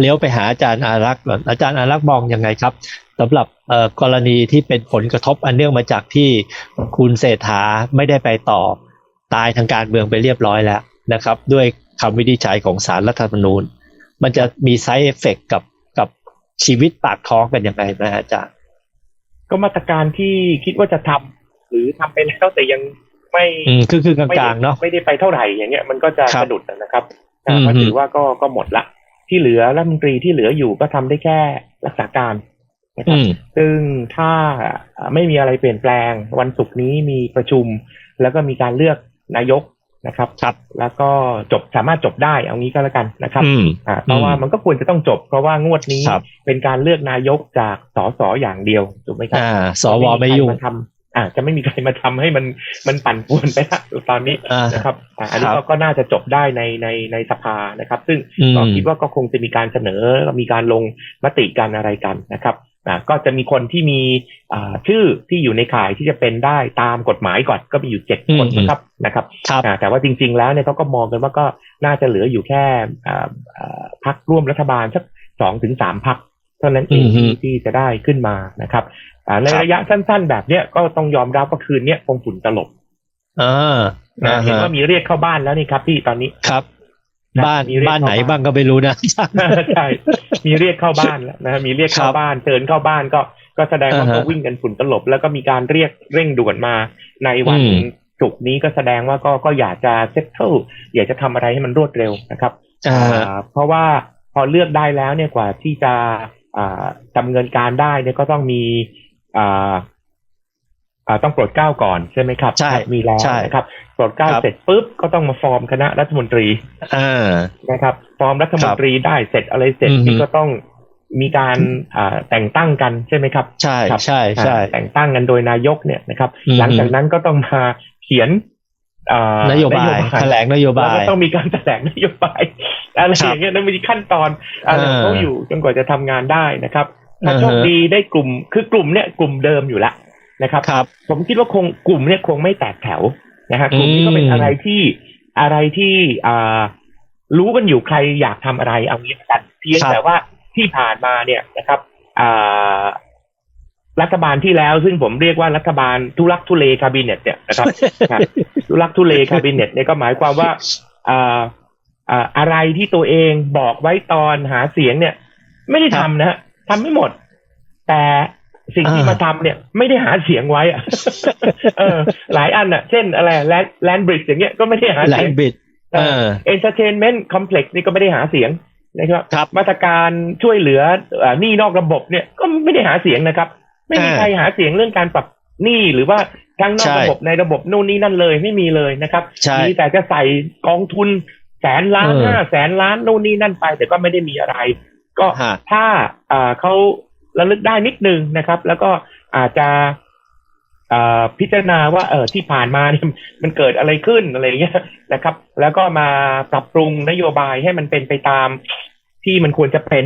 เลี้ยวไปหาอาจารย์อารักษ์ก่อนอาจารย์อารักษ์มองยังไงครับสำหรับเอ่อกรณีที่เป็นผลกระทบอันเนื่องมาจากที่คุณเศรษฐาไม่ได้ไปต่อตายทางการเมืองไปเรียบร้อยแล้วนะครับ ด้วยคำวินิจฉัยของศาลรัฐธรรมนูญ มันจะมีไซ d ์เอฟเฟกกับกับชีวิตปากท้องกันยังไงนะฮะอาจารย์ก็มาตรการที่คิดว่าจะทำหรือทำไปแล้วแต่ยังไม่อืมคือคือกลไม่ได้างๆเนาะไม่ได้ไปเท่าไหร่อย่างเงี้ยมันก็จะครับสะดุดนะครับอ่าอืมก็ถือว่าก็ก็หมดละ ที่เหลือรัฐมนตรีที่เหลืออยู่ก็ทำได้แค่รักษาการนะครัอืบมซึ่งถ้าไม่มีอะไรเปลี่ยนแปลง วันศุกร์นี้มีประชุม แล้วก็มีการเลือกนายกนะครับครับ แล้วก็จบสามารถจบได้เอางี้ก็แล้วกันนะครับอืมอ่าเพราะว่ามันก็ควรจะต้องจบ เพราะว่างวดนี้ครับเป็นการเลือกนายกจากสสอย่างเดียวถูกไหมครับอ่าสวไม่ยุ่งใคราทำ อ่าจะไม่มีใครมาทำให้มันมันปั่นป่วนไปละตอนนี้อ่านะครับอ่าอันนี้ครัก็บก็น่าจะจบได้ในในในสภานะครับ ซึ่งอืมก็คิดว่าก็คงจะมีการเสนอมีการลงมติกันอะไรกันนะครับอ่าก็จะมีคนที่มีอ่าชื่อที่อยู่ในข่ายที่จะเป็นได้ตามกฎหมายก่อนก็มีอยู่เจ็ดคนอืมนะครับนะครับครับอ่าแต่ว่าจริง ๆ แล้วเนี่ยเขาก็มองกันว่าก็น่าจะเหลืออยู่แค่อ่าอ่าพักร่วมรัฐบาลสักสองถึงสามพักเท่านั้นเองอืมฮึที่ที่จะได้ขึ้นมานะครับอ่า ในครับระยะสั้น ๆ แบบเนี้ยก็ต้องยอมรับว่าคืนเนี้ยคงฝุ่นตลบอ่านะอ่าเห็นฮะว่ามีเรียกเข้าบ้านแล้วนี่ครับพี่ตอนนี้ครับนะบ้านมีเรียกบ้านไหนเข้าบ้านบ้างก็ไม่รู้นะใช่มีเรียกเข้าบ้านแล้วนะมีเรียกเข้าครับบ้านเชิญเข้าบ้านก็ก็แสดงว่าอ่าฮะก็วิ่งกันฝุ่นตลบ แล้วก็มีการเรียกเร่งด่วนมาในวันอืมศุกร์นี้ก็แสดงว่าก็ก็อยากจะเซตเทิลอยากจะทำอะไรให้มันรวดเร็วนะครับอ่าอ่าเพราะว่าพอเลือกได้แล้วเนี่ยกว่าที่จะอ่าดำเนินการได้เนี่ยก็ต้องมี อ่าอ่าต้องโปรดเกล้าก่อนใช่ไหมครับใช่ครับมีแล้วใช่นะครับโปรดเกล้าครับเสร็จปุ๊บก็ต้องมาฟอร์มคณะรัฐมนตรีอ่านะครับ ฟอร์มรัฐมนตรีได้เสร็จอะไรเสร็จอือฮึนี่ก็ต้องมีการอ่าแต่งตั้งกันใช่ไหมครับ ใช่ครับใช่ใช่อ่าแต่งตั้งกันโดยนายกเนี่ยนะครับอือฮึหลังจากนั้นก็ต้องมาเขียนอ่านโยบายแถลงนโยแล้วบายก็ต้องมีการแถลงนโยบายอะไรครับอย่างเงี้ยแล้วมีขั้นตอนอะไรของเขาเออออยู่จนกว่าจะทำงานได้นะครับ ถ้าอือฮะโชคดีได้กลุ่มคือกลุ่มเนี่ยกลุ่มเดิมอยู่แล้วนะครับครับผมคิดว่าคงกลุ่มเนี่ยคงไม่แตกแถวนะฮะกลุ่มนี้ก็เป็นอืมอะไรที่อะไรที่อ่ารู้กันอยู่ใครอยากทำอะไรเอางี้ละกันเพียงแต่ว่าที่ผ่านมาเนี่ยนะครับอ่ารัฐบาลที่แล้วซึ่งผมเรียกว่ารัฐบาลทุลักทุเลคาบิเนตเนี่ยนะครับครับทุลักทุเลคาบิเนตเนี่ยก็หมายความว่าอ่าอ่าอะไรที่ตัวเองบอกไว้ตอนหาเสียงเนี่ย ไม่ได้ทำนะฮะ ทำไม่หมด แต่สิ่งที่อ่ามมาทำเนี่ย ไม่ได้หาเสียงไว้อะเออ หลายอันอะ เช่นอะไรแลนแลนบริดจ์อย่างเงี้ยก็ไม่ได้หาแลเสียนงบิดเออเอนเตอร์เทนเมนต์คอมเพล็กซ์นี่ก็ไม่ได้หาเสียงนะครับครับมาตรการช่วยเหลือเอ่อหนี้นอกระบบเนี่ยก็ไม่ได้หาเสียงนะครับ ไม่มีอ่าใครหาเสียงเรื่องการปรับหนี้หรือว่าทั้งนอกใช่ระบบในระบบนู่นนี่นั่นเลยไม่มีเลยนะครับใช่มีแต่จะใส่กองทุนแสนล้านเออห้าแสนล้านนู่นนี่นั่นไป แต่ก็ไม่ได้มีอะไร ก็ฮะถ้าอ่าเขาระลึกได้นิดนึงนะครับ แล้วก็อาจจะอ่าพิจารณาว่าเออที่ผ่านมาเนี่ยมันเกิดอะไรขึ้นอะไรอย่างเงี้ยนะครับ แล้วก็มาปรับปรุงนโยบายให้มันเป็นไปตามที่มันควรจะเป็น